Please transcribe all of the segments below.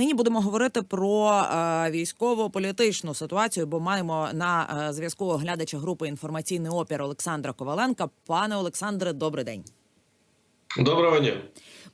Нині будемо говорити про е, військово-політичну ситуацію, бо маємо на е, зв'язку оглядача групи інформаційний опір Олександра Коваленка. Пане Олександре, добрий день. Доброго дня.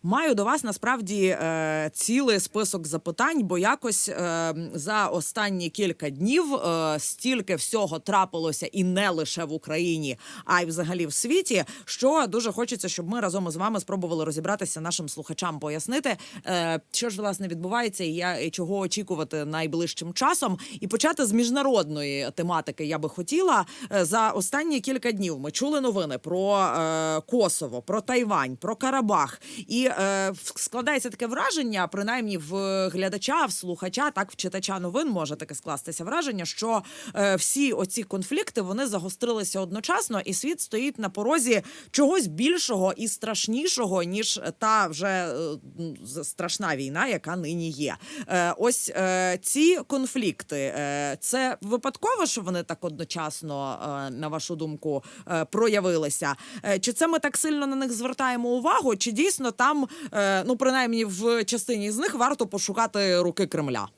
Маю до вас насправді е, цілий список запитань, бо якось е, за останні кілька днів е, стільки всього трапилося і не лише в Україні, а й взагалі в світі. Що дуже хочеться, щоб ми разом із вами спробували розібратися нашим слухачам, пояснити, е, що ж власне відбувається, і я і чого очікувати найближчим часом, і почати з міжнародної тематики. Я би хотіла Е, за останні кілька днів. Ми чули новини про е, Косово, про Тайвань, про Карабах і е, складається таке враження, принаймні в глядача, в слухача, так в читача новин може таке скластися враження, що е, всі оці конфлікти вони загострилися одночасно, і світ стоїть на порозі чогось більшого і страшнішого, ніж та вже е, страшна війна, яка нині є. Е, ось е, ці конфлікти, е, це випадково, що вони так одночасно, е, на вашу думку, е, проявилися? Е, Чи це ми так сильно на них звертаємо увагу? Чи дійсно там, е, ну принаймні в частині з них варто пошукати руки Кремля?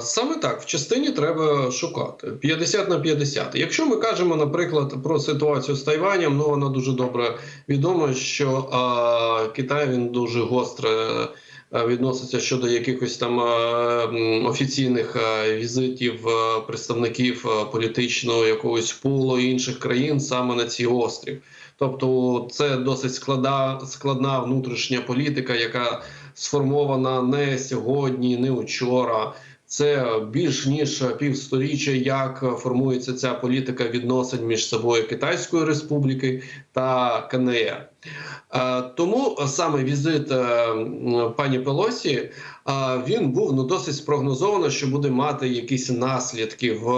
Саме так в частині треба шукати 50 на 50. Якщо ми кажемо, наприклад, про ситуацію з Тайванем, ну вона дуже добре відома, що а, Китай він дуже гостро е, відноситься щодо якихось там е, офіційних е, візитів е, представників е, політичного якогось пулу інших країн саме на цей острів. Тобто, це досить складна, складна внутрішня політика, яка сформована не сьогодні, не вчора. Це більш ніж півсторіччя, як формується ця політика відносин між собою Китайської Республіки та КНР. Е, Тому саме візит е, пані Пелосі е, він був ну досить спрогнозовано, що буде мати якісь наслідки в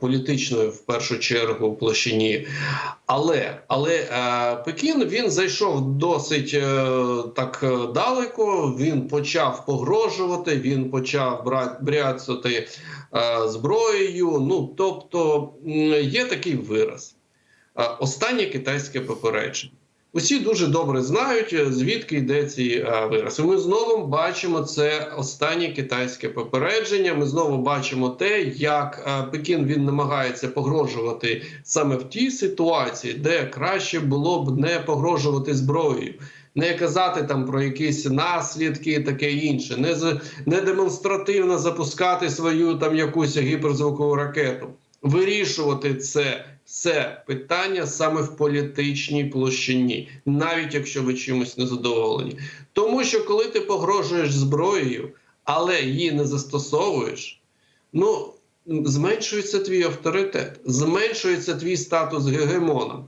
політичної в першу чергу площині. Але але Пекін він зайшов досить так далеко. Він почав погрожувати, він почав бряцати зброєю. Ну тобто є такий вираз. Останнє китайське попередження. Усі дуже добре знають, е, звідки йде цей е, вираз. Ми знову бачимо це останнє китайське попередження. Ми знову бачимо те, як е, Пекін він намагається погрожувати саме в тій ситуації, де краще було б не погрожувати зброєю. Не казати там про якісь наслідки, і таке інше, не не демонстративно запускати свою там якусь гіперзвукову ракету, вирішувати це все питання саме в політичній площині, навіть якщо ви чимось не задоволені. Тому що коли ти погрожуєш зброєю, але її не застосовуєш, ну зменшується твій авторитет, зменшується твій статус гегемона.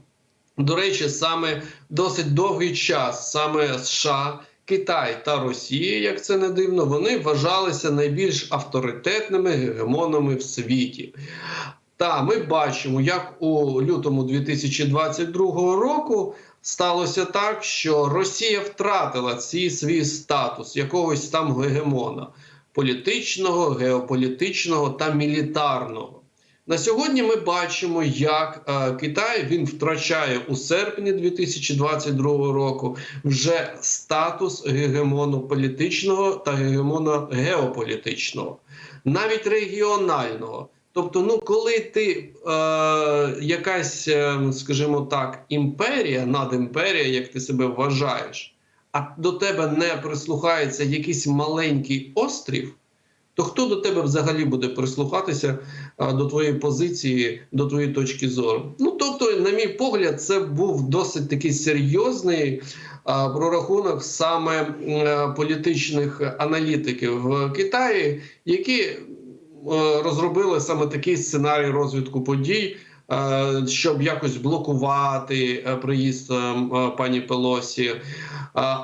До речі, саме досить довгий час саме США. Китай та Росія, як це не дивно, вони вважалися найбільш авторитетними гегемонами в світі. Та ми бачимо, як у лютому 2022 року сталося так, що Росія втратила цей свій статус якогось там гегемона політичного, геополітичного та мілітарного. На сьогодні ми бачимо, як е, Китай він втрачає у серпні 2022 року вже статус гегемону політичного та гегемона геополітичного, навіть регіонального. Тобто, ну коли ти е, якась, е, скажімо так, імперія, надімперія, як ти себе вважаєш, а до тебе не прислухається якийсь маленький острів, то хто до тебе взагалі буде прислухатися а, до твоєї позиції, до твоєї точки зору? Ну тобто, на мій погляд, це був досить такий серйозний а, прорахунок саме м, політичних аналітиків в Китаї, які е, розробили саме такий сценарій розвитку подій. Е, Щоб якось блокувати е, приїзд е, пані Пелосі,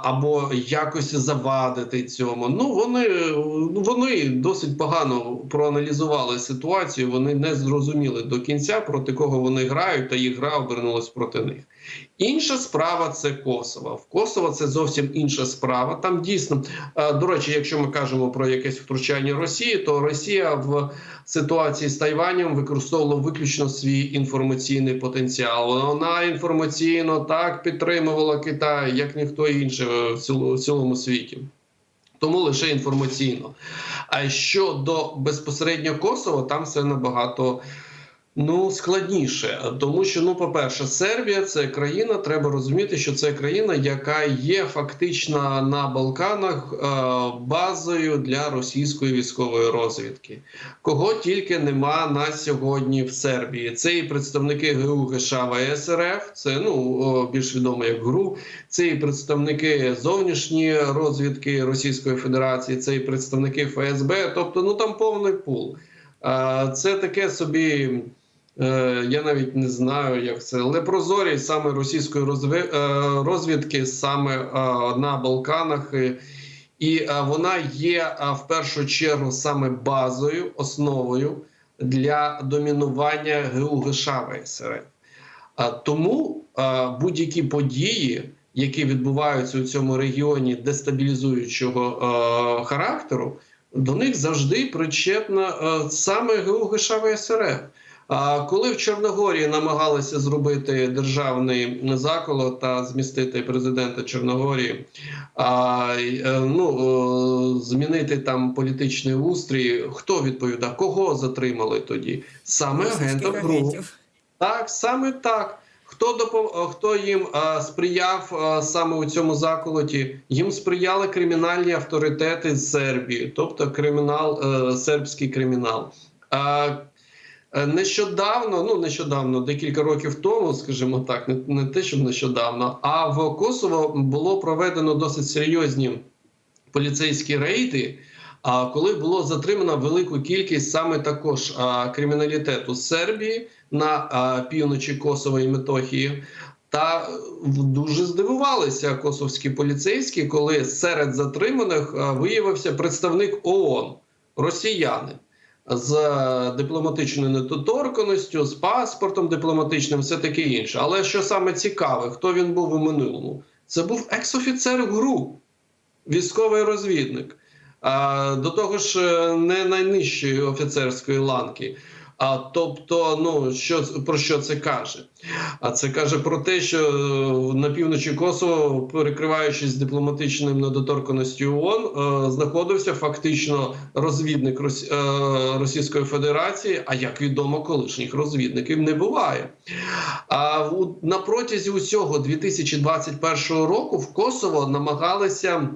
або якось завадити цьому. Ну вони, ну, вони досить погано проаналізували ситуацію. Вони не зрозуміли до кінця проти кого вони грають, та їх гра обернулась проти них. Інша справа це Косово. В Косово це зовсім інша справа. Там дійсно до речі, якщо ми кажемо про якесь втручання Росії, то Росія в ситуації з Тайванем використовувала виключно свій інформаційний потенціал. Вона інформаційно так підтримувала Китай, як ніхто інший в цілому світі. Тому лише інформаційно. А щодо безпосередньо Косово, там все набагато ну складніше, тому що, ну, по-перше, Сербія це країна. Треба розуміти, що це країна, яка є фактично на Балканах е, базою для російської військової розвідки. Кого тільки нема на сьогодні в Сербії. Це і представники ГУ ГШВ СРФ, це ну більш відомо як ГРУ, це і представники зовнішньої розвідки Російської Федерації, це і представники ФСБ. Тобто, ну там повний пул. А, Це таке собі. Е, Я навіть не знаю, як це лепрозорість саме російської е, розвідки, саме е, на Балканах, І- вона є в першу чергу саме базою, основою для домінування ГУ ГШ ВСРФ. Тому будь-які події, які відбуваються у цьому регіоні дестабілізуючого характеру, до них завжди причетна саме ГУ ГШ ВСРФ. А коли в Чорногорії намагалися зробити державний заколот та змістити президента Чорногорії, а, е, ну, змінити там політичний устрій, хто відповідав? Кого затримали тоді? Саме агентів ГРУ. Так, саме так. Хто допом... хто їм а, сприяв а, саме у цьому заколоті? Їм сприяли кримінальні авторитети з Сербії, тобто кримінал, е, сербський кримінал. А, нещодавно, ну нещодавно, декілька років тому, скажімо так, не, не те, щоб нещодавно, а в Косово було проведено досить серйозні поліцейські рейди. А коли було затримано велику кількість саме також криміналітету Сербії на півночі Косова і Метохії, та е, дуже здивувалися косовські поліцейські, коли серед затриманих виявився представник ООН, росіянин. З дипломатичною недоторканістю, з паспортом дипломатичним, все таке інше. Але що саме цікаве, хто він був у минулому? Це був екс-офіцер ГРУ, військовий розвідник. До того ж, е, не найнижчої офіцерської ланки. А тобто, ну що про що це каже? А це каже про те, що е, на півночі Косово, перекриваючись дипломатичним недоторканістю ООН, е, знаходився фактично розвідник е, Російської Федерації. А як відомо, колишніх розвідників не буває. А на протязі усього 2021 року в Косово намагалися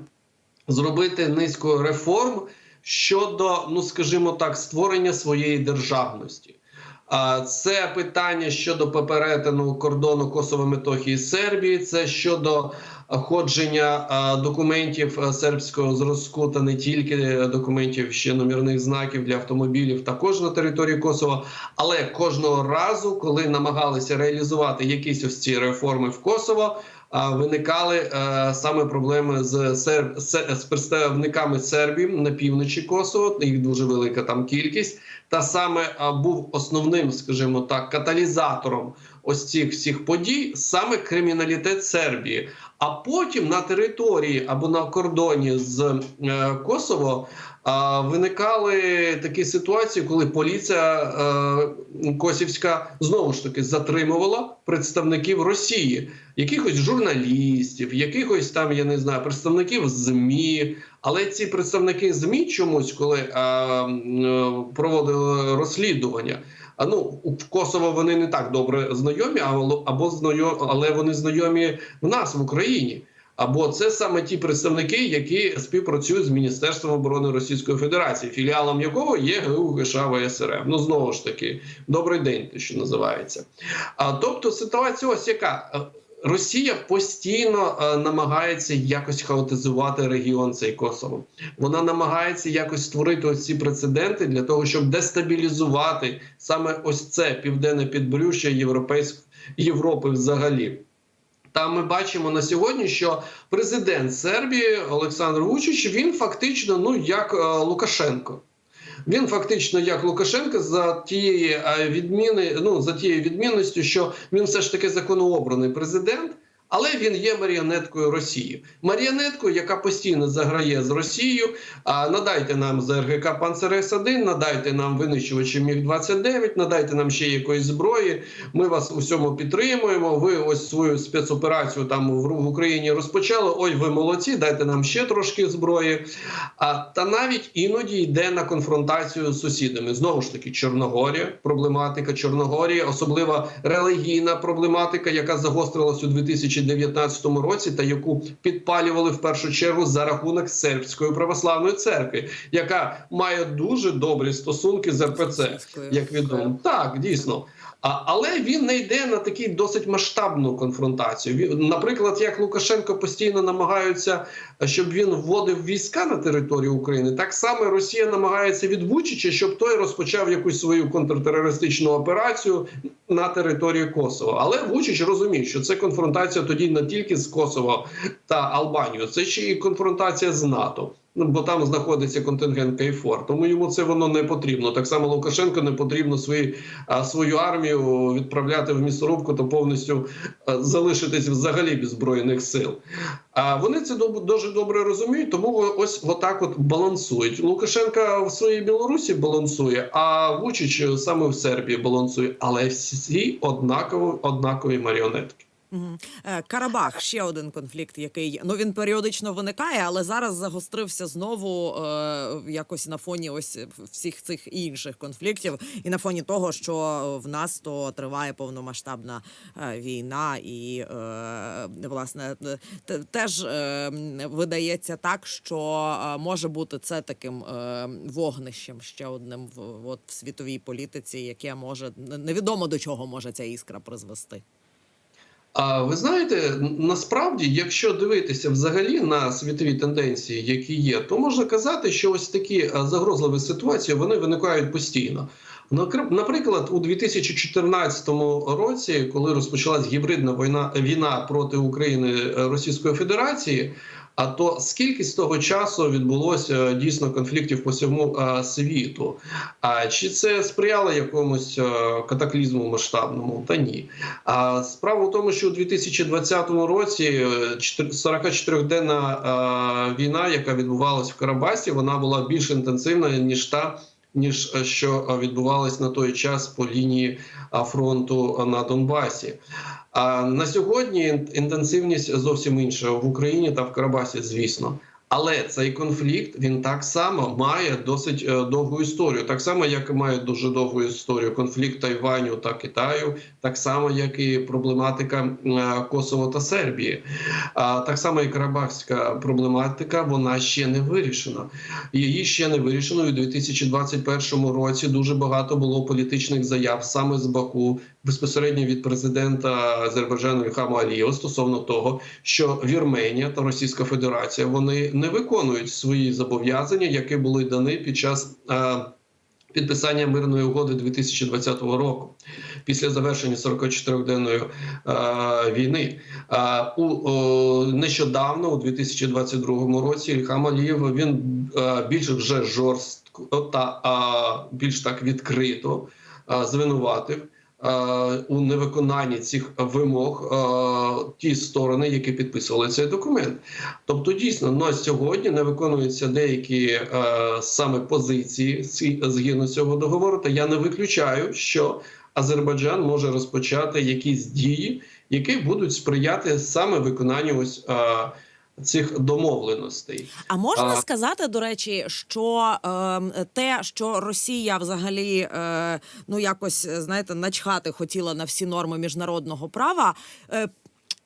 зробити низку реформ щодо, ну скажімо так, створення своєї державності. Це питання щодо перетину кордону Косово Метохії Сербії, це щодо ходження документів сербського зразку та не тільки е, документів ще номерних знаків для автомобілів, також на території Косова. Але кожного разу, коли намагалися реалізувати якісь ось ці реформи в Косово, виникали е, саме проблеми з серб з представниками Сербії на півночі Косово. Їх дуже велика там кількість. Та саме був основним, скажімо так, каталізатором ось цих всіх подій, саме криміналітет Сербії. А потім на території або на кордоні з е, Косово виникали такі ситуації, коли поліція е, Косівська знову ж таки затримувала представників Росії, якихось журналістів, якихось там, я не знаю, представників ЗМІ. Але ці представники ЗМІ чомусь, коли е, м, проводили розслідування, а ну в Косово вони не так добре знайомі, або знайомі, але вони знайомі в нас в Україні. Або це саме ті представники, які співпрацюють з Міністерством оборони Російської Федерації, філіалом якого є ГУ ВСРФ. Ну знову ж таки, добрий день, те, що називається. А тобто ситуація ось яка. Е, Росія постійно е, намагається якось хаотизувати регіон цей Косово. Вона намагається якось створити ось ці прецеденти для того, щоб дестабілізувати саме ось це південне підбрюшя Європейської Європи взагалі. Там ми бачимо на сьогодні, що президент Сербії Олександр Вучич він фактично ну як е, Лукашенко. Він фактично як Лукашенко за тієї е, відміни, ну за тією відмінністю, що він все ж таки законообраний президент, але він є маріонеткою Росії. Маріонеткою, яка постійно заграє з Росією. А надайте нам ЗРГК Панцерес 1 надайте нам винищувачі Міг 29 надайте нам ще якоїсь зброї. Ми вас у всьому підтримуємо. Ви ось свою спецоперацію там в Україні розпочали. Ой, ви молодці, дайте нам ще трошки зброї. А та навіть іноді йде на конфронтацію з сусідами. Знову ж таки, Чорногорія, проблематика Чорногорії, особлива релігійна проблематика, яка загострилась у 2019 році, та яку підпалювали в першу чергу за рахунок сербської православної церкви, яка має дуже добрі стосунки з РПЦ, як відомо. Так, дійсно. Але він не йде на такі досить масштабну конфронтацію. Наприклад, як Лукашенко постійно намагаються, щоб він вводив війська на територію України, так само Росія намагається від Вучича, щоб той розпочав якусь свою контртерористичну операцію на території Косово. Але Вучич розуміє, що це конфронтація тоді не тільки з Косово та Албанією, це ще і конфронтація з НАТО. Ну, бо там знаходиться контингент Кейфор, тому йому це воно не потрібно. Так само Лукашенко не потрібно свої, свою армію відправляти в місторубку та повністю залишитись взагалі без збройних сил. А вони це дуже добре розуміють, тому ось отак от балансують. Лукашенка в своїй Білорусі балансує, а Вучич саме в Сербії балансує, але всі однаково однакові маріонетки. Е, Карабах ще один конфлікт, який ну він періодично виникає, але зараз загострився знову е, якось на фоні ось всіх цих інших конфліктів, і на фоні того, що в нас то триває повномасштабна е, війна, і е, власне те- теж е, видається так, що е, може бути це таким е, вогнищем ще одним в от в світовій політиці, яке може невідомо до чого може ця іскра призвести. А ви знаєте, насправді, якщо дивитися взагалі на світові тенденції, які є, то можна казати, що ось такі загрозливі ситуації вони виникають постійно. Наприклад, у 2014 році, коли розпочалась гібридна війна війна проти України е, Російської Федерації. А то скільки з того часу відбулося е, дійсно конфліктів по всьому е, світу? А чи це сприяло якомусь е, катаклізму масштабному? Та ні. А справа в тому, що у 2020 році е, чотир- 44-денна е, війна, яка відбувалась в Карабасі, вона була більш інтенсивна ніж та. Ніж е, що е, відбувалось на той час по лінії фронту е, на Донбасі. А на сьогодні інтенсивність зовсім інша в Україні та в Карабасі, звісно. Але цей конфлікт він так само має досить е, довгу історію, так само як має дуже довгу історію конфлікт Тайваню та Китаю, так само як і проблематика е, Косово та Сербії. Так само і Карабахська проблематика вона ще не вирішена. Її ще не вирішено. І у 2021 році дуже багато було політичних заяв саме з Баку, безпосередньо від президента Азербайджану Ільхама Алієва стосовно того, що Вірменія та Російська Федерація вони не виконують свої зобов'язання, які були дані під час. е, Підписання мирної угоди 2020 року після завершення 44-денної е, війни. Е, у о, нещодавно, у 2022 році, Ільхам Алієв він е, більш вже жорстко та е, більш так відкрито е, звинуватив у невиконанні цих вимог е, ті сторони, які підписували цей документ. Тобто, дійсно, на сьогодні не виконуються деякі е, саме позиції ці- згідно цього договору. Та я не виключаю, що Азербайджан може розпочати якісь дії, які будуть сприяти саме виконанню ось е, цих домовленостей. А можна А- сказати, до речі, що е, те, що Росія взагалі е, ну якось знаєте, начхати хотіла на всі норми міжнародного права. Е,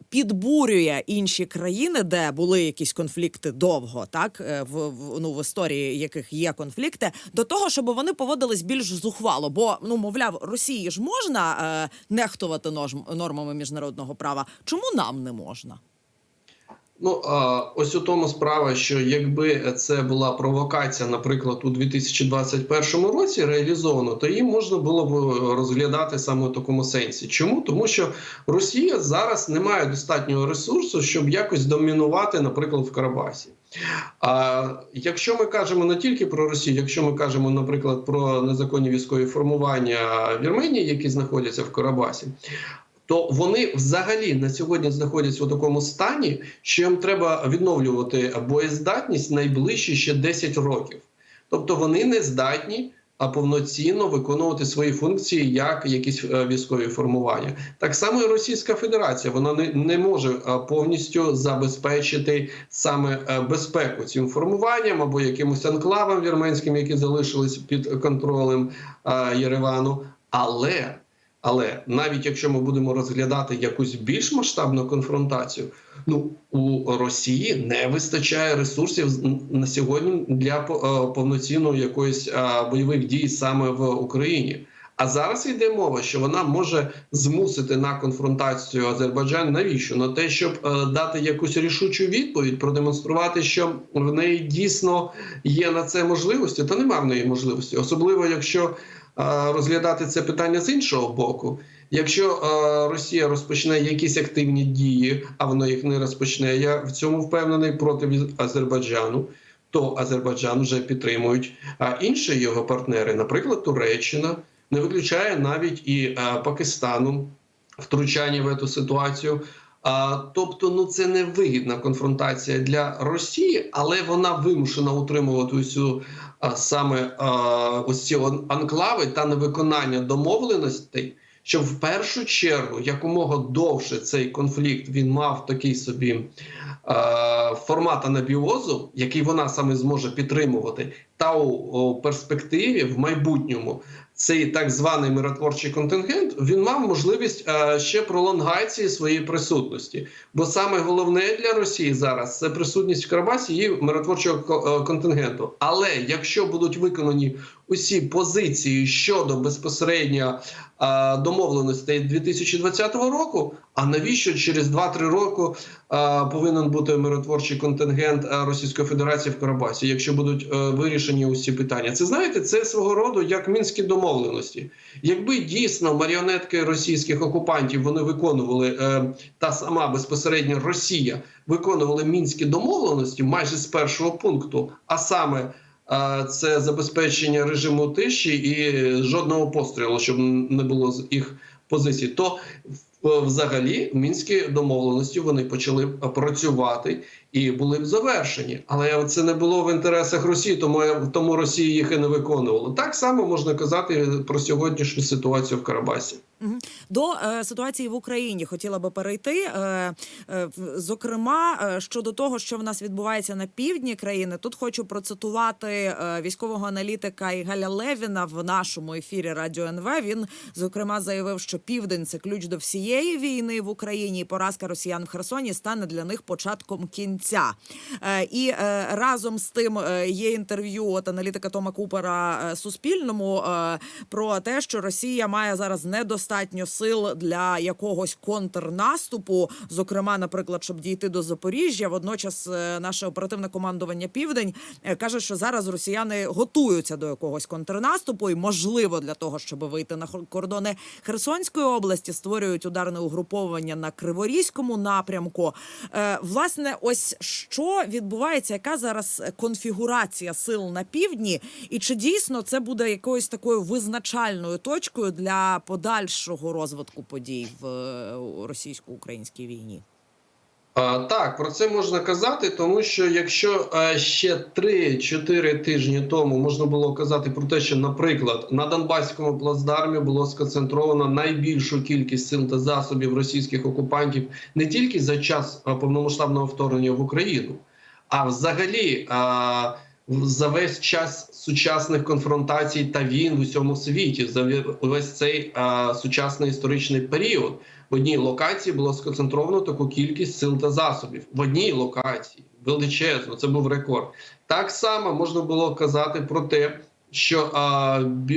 Підбурює інші країни, де були якісь конфлікти довго, так е, в, в ну в історії яких є конфлікти, до того, щоб вони поводились більш зухвало. Бо ну мовляв, Росії ж можна е, нехтувати норм, нормами міжнародного права. Чому нам не можна? Ну ось у тому справа, що якби це була провокація, наприклад, у 2021 році реалізовано, то її можна було б розглядати саме в такому сенсі. Чому? Тому що Росія зараз не має достатнього ресурсу, щоб якось домінувати, наприклад, в Карабасі. А якщо ми кажемо не тільки про Росію, якщо ми кажемо, наприклад, про незаконні військові формування Вірменії, які знаходяться в Карабасі, то вони взагалі на сьогодні знаходяться у такому стані, що їм треба відновлювати боєздатність найближчі ще 10 років. Тобто вони не здатні а повноцінно виконувати свої функції як якісь е, військові формування. Так само і Російська Федерація вона не, не може е, повністю забезпечити саме е, безпеку цим формуванням або якимось анклавам вірменським, які залишились під контролем Єревану. Але але навіть якщо ми будемо розглядати якусь більш масштабну конфронтацію, ну у Росії не вистачає ресурсів на сьогодні для е, повноцінної якоїсь е, бойових дій саме в Україні. А зараз йде мова, що вона може змусити на конфронтацію Азербайджан. Навіщо? На те, щоб е, дати якусь рішучу відповідь, продемонструвати, що в неї дійсно є на це можливості, та нема в неї можливості, особливо якщо розглядати це питання з іншого боку. Якщо е, Росія розпочне якісь активні дії, а вона їх не розпочне, я в цьому впевнений проти Азербайджану. То Азербайджан вже підтримують інші його партнери, наприклад, Туреччина, не виключає навіть і е, Пакистану втручання в цю ситуацію. А, тобто, ну це не вигідна конфронтація для Росії, але вона вимушена утримувати усю саме ось ці анклави та невиконання домовленостей, щоб в першу чергу якомога довше цей конфлікт він мав такий собі формат анабіозу, який вона саме зможе підтримувати, та у перспективі в майбутньому цей так званий миротворчий контингент він мав можливість е, ще пролонгації своєї присутності. Бо саме головне для Росії зараз це присутність в Карабасі її миротворчого е, контингенту. Але якщо будуть виконані усі позиції щодо безпосередньо е, домовленостей 2020 року, а навіщо через 2-3 роки е, повинен бути миротворчий контингент е, Російської Федерації в Карабасі, якщо будуть е, вирішені усі питання? Це знаєте, це свого роду як мінські домовленості. Якби дійсно маріонетки російських окупантів вони виконували е, та сама безпосередньо Росія виконували мінські домовленості майже з першого пункту, а саме це забезпечення режиму тиші і жодного пострілу, щоб не було з їх позицій, то взагалі мінські домовленості вони почали працювати і були б завершені. Але це не було в інтересах Росії, тому тому Росія їх і не виконувала. Так само можна казати про сьогоднішню ситуацію в Карабасі. До е, ситуації в Україні хотіла би перейти. Е, е, зокрема, е, щодо того, що в нас відбувається на півдні країни, тут хочу процитувати е, військового аналітика Ігаля Левіна в нашому ефірі Радіо НВ. Він зокрема заявив, що південь це ключ до всієї війни в Україні. і Поразка росіян в Херсоні стане для них початком кінця. Е, і е, разом з тим е, є інтерв'ю от аналітика Тома Купера Суспільному про те, що Росія має зараз недостатньо сил для якогось контрнаступу, зокрема, наприклад, щоб дійти до Запоріжжя. Водночас наше оперативне командування Південь каже, що зараз росіяни готуються до якогось контрнаступу, і можливо для того, щоб вийти на кордони Херсонської області, створюють ударне угруповання на Криворізькому напрямку. Е, власне, ось що відбувається, яка зараз конфігурація сил на півдні, і чи дійсно це буде якоюсь такою визначальною точкою для подальшого розвитку подій в е, російсько-українській війні? Так, про це можна казати, тому що якщо е, ще 3-4 тижні тому можна було казати про те, що, наприклад, на Донбаському плацдармі було сконцентровано найбільшу кількість сил та засобів російських окупантів не тільки за час е, повномасштабного вторгнення в Україну, а взагалі е, за весь час сучасних конфронтацій та війн в усьому світі, за весь цей сучасний історичний період в одній локації було сконцентровано таку кількість сил та засобів. В одній локації величезно, це був рекорд. Так само можна було казати про те, що,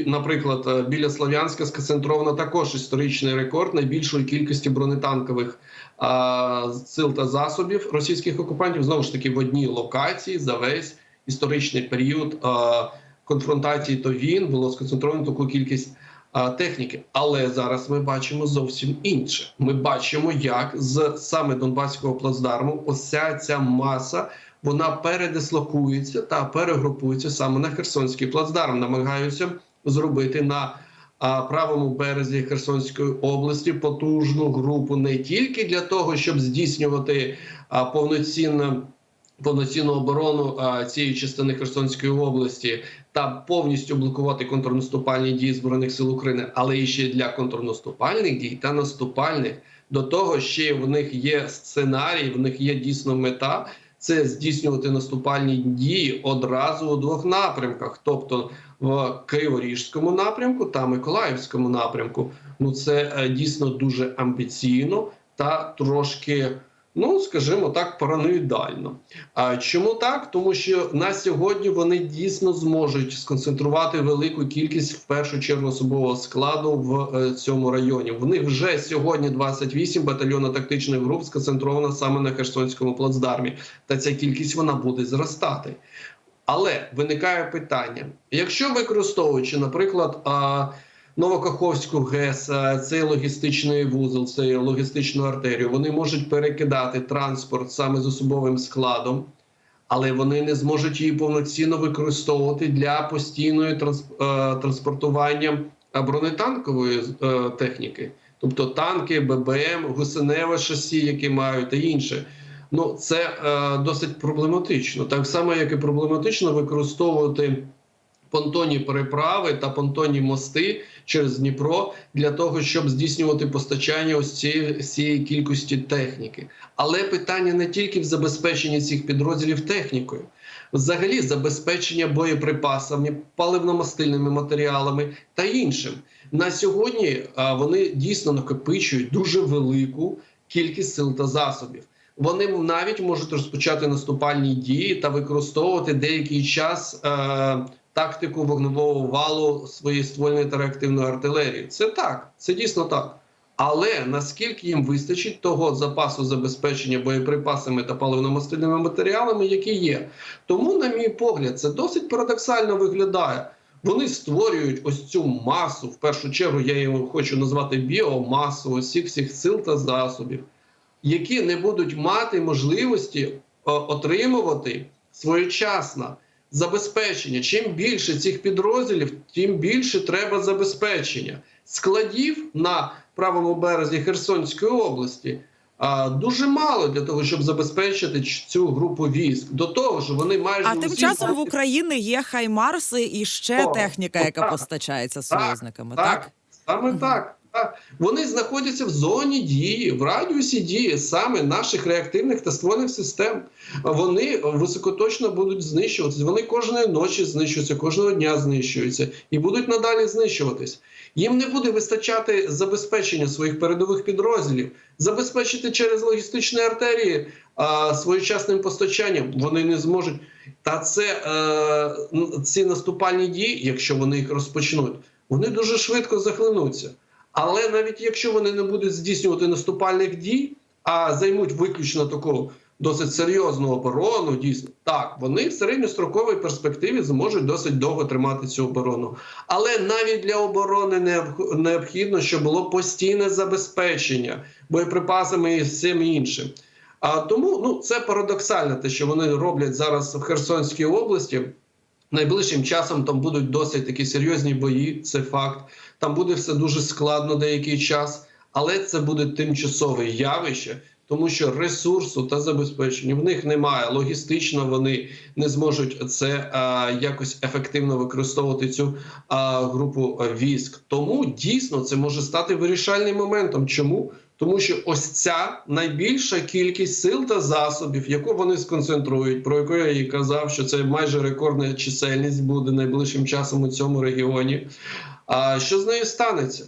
наприклад, біля Слов'янська сконцентровано також історичний рекорд найбільшої кількості бронетанкових сил та засобів російських окупантів знову ж таки в одній локації за весь історичний період конфронтації та війн було сконцентровано таку кількість техніки. Але зараз ми бачимо зовсім інше. Ми бачимо, як з саме Донбаського плацдарму ося ця маса вона передислокується та перегрупується саме на Херсонський плацдарм, намагаються зробити на правому березі Херсонської області потужну групу не тільки для того, щоб здійснювати а, повноцінно. Повноцінну оборону цієї частини Херсонської області та повністю блокувати контрнаступальні дії збройних сил України, але і ще для контрнаступальних дій та наступальних. До того ще в них є сценарій, в них є дійсно мета це здійснювати наступальні дії одразу у двох напрямках, тобто в Криворіжському напрямку та Миколаївському напрямку. Ну це е, дійсно дуже амбіційно та трошки. Ну, скажімо так, параноїдально. А чому так? Тому що на сьогодні вони дійсно зможуть сконцентрувати велику кількість в першу чергу особового складу в е, цьому районі. В них вже сьогодні 28 батальйонно-тактичних груп сконцентровано саме на Херсонському плацдармі, та ця кількість вона буде зростати. Але виникає питання: якщо використовуючи, наприклад, а, Новокаховську ГЕС, а, цей логістичний вузол, цей логістичну артерію, вони можуть перекидати транспорт саме з особовим складом, але вони не зможуть її повноцінно використовувати для постійної е, транспортування е, бронетанкової е, техніки, тобто танки, ББМ, гусеневе шасі, які мають та інше. Ну це е, досить проблематично, так само як і проблематично використовувати понтонні переправи та понтонні мости через Дніпро для того, щоб здійснювати постачання ось цієї, цієї кількості техніки. Але питання не тільки в забезпеченні цих підрозділів технікою, взагалі забезпечення боєприпасами, паливно-мастильними матеріалами та іншим. На сьогодні а, вони дійсно накопичують дуже велику кількість сил та засобів. Вони навіть можуть розпочати наступальні дії та використовувати деякий час е, тактику вогневого валу своєї ствольної та реактивної артилерії. Це так, це дійсно так. Але наскільки їм вистачить того запасу забезпечення боєприпасами та паливно-мастильними матеріалами, які є, тому, на мій погляд, це досить парадоксально виглядає. Вони створюють ось цю масу. В першу чергу я її хочу назвати біомасу, усіх всіх сил та засобів які не будуть мати можливості е, отримувати своєчасно забезпечення. Чим більше цих підрозділів, тим більше треба забезпечення складів на правому березі Херсонської області. а, Дуже мало для того, щоб забезпечити цю групу військ. До того ж, вони майже А тим часом в Україні є хаймарси і ще О, техніка, яка так, постачається союзниками. Так, Так, саме так. Вони знаходяться в зоні дії, в радіусі дії саме наших реактивних та ствольних систем. Вони високоточно будуть знищуватися. Вони кожної ночі знищуються, кожного дня знищуються і будуть надалі знищуватись. Їм не буде вистачати забезпечення своїх передових підрозділів, забезпечити через логістичні артерії а, своєчасним постачанням. Вони не зможуть. Та це е, н- ці наступальні дії, якщо вони їх розпочнуть, вони дуже швидко захлинуться. Але навіть якщо вони не будуть здійснювати наступальних дій, а займуть виключно таку досить серйозну оборону, дійсно так, вони в середньостроковій перспективі зможуть досить довго тримати цю оборону. Але навіть для оборони необхідно, щоб було постійне забезпечення боєприпасами і всім іншим. А тому ну це парадоксально, те, що вони роблять зараз в Херсонській області. Найближчим часом там будуть досить такі серйозні бої, це факт. Там буде все дуже складно деякий час, але це буде тимчасове явище, тому що ресурсу та забезпечення в них немає. Логістично вони не зможуть це а, якось ефективно використовувати цю а, групу військ. Тому дійсно це може стати вирішальним моментом. Чому? Тому що ось ця найбільша кількість сил та засобів, яку вони сконцентрують, про яку я і казав, що це майже рекордна чисельність буде найближчим часом у цьому регіоні. А що з нею станеться?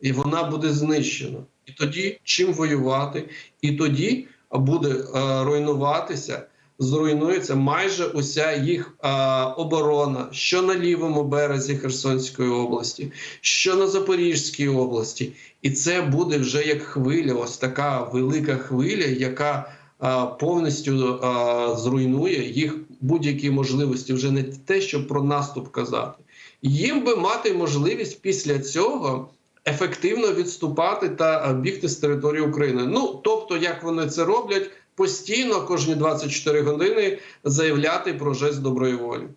І вона буде знищена. І тоді чим воювати? І тоді буде е, руйнуватися, зруйнується майже уся їх е, оборона, що на лівому березі Херсонської області, що на Запорізькій області. І це буде вже як хвиля, ось така велика хвиля, яка а, повністю а, зруйнує їх будь-які можливості, вже не те, щоб про наступ казати. Їм би мати можливість після цього ефективно відступати та бігти з території України. Ну тобто, як вони це роблять, постійно кожні 24 години заявляти про жест доброї волі.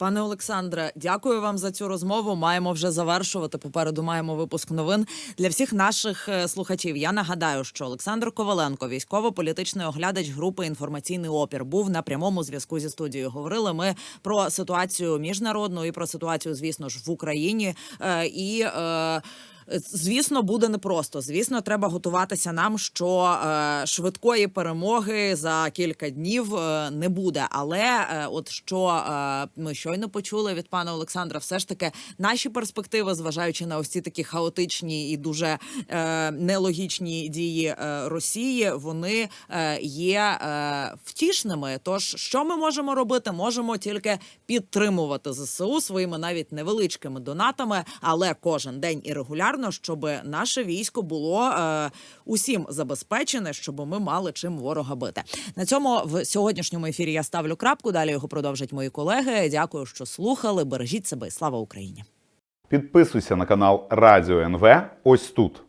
Пане Олександре, дякую вам за цю розмову. Маємо вже завершувати. Попереду маємо випуск новин для всіх наших е, слухачів. Я нагадаю, що Олександр Коваленко, військово-політичний оглядач групи інформаційний опір, був на прямому зв'язку зі студією. Говорили ми про ситуацію міжнародну і про ситуацію, звісно ж, в Україні. Е, і е, Звісно, буде непросто. Звісно, треба готуватися нам, що е, швидкої перемоги за кілька днів е, не буде. Але е, от що ми щойно почули від пана Олександра, все ж таки наші перспективи, зважаючи на ось такі хаотичні і дуже нелогічні дії Росії, вони є втішними. Тож, що ми можемо робити? Можемо тільки підтримувати ЗСУ своїми навіть невеличкими донатами, але кожен день і регулярно, щоб наше військо було е, усім забезпечене, щоб ми мали чим ворога бити. На цьому в сьогоднішньому ефірі я ставлю крапку. Далі його продовжать мої колеги. Дякую, що слухали. Бережіть себе слава Україні. Підписуйся на канал Радіо НВ ось тут.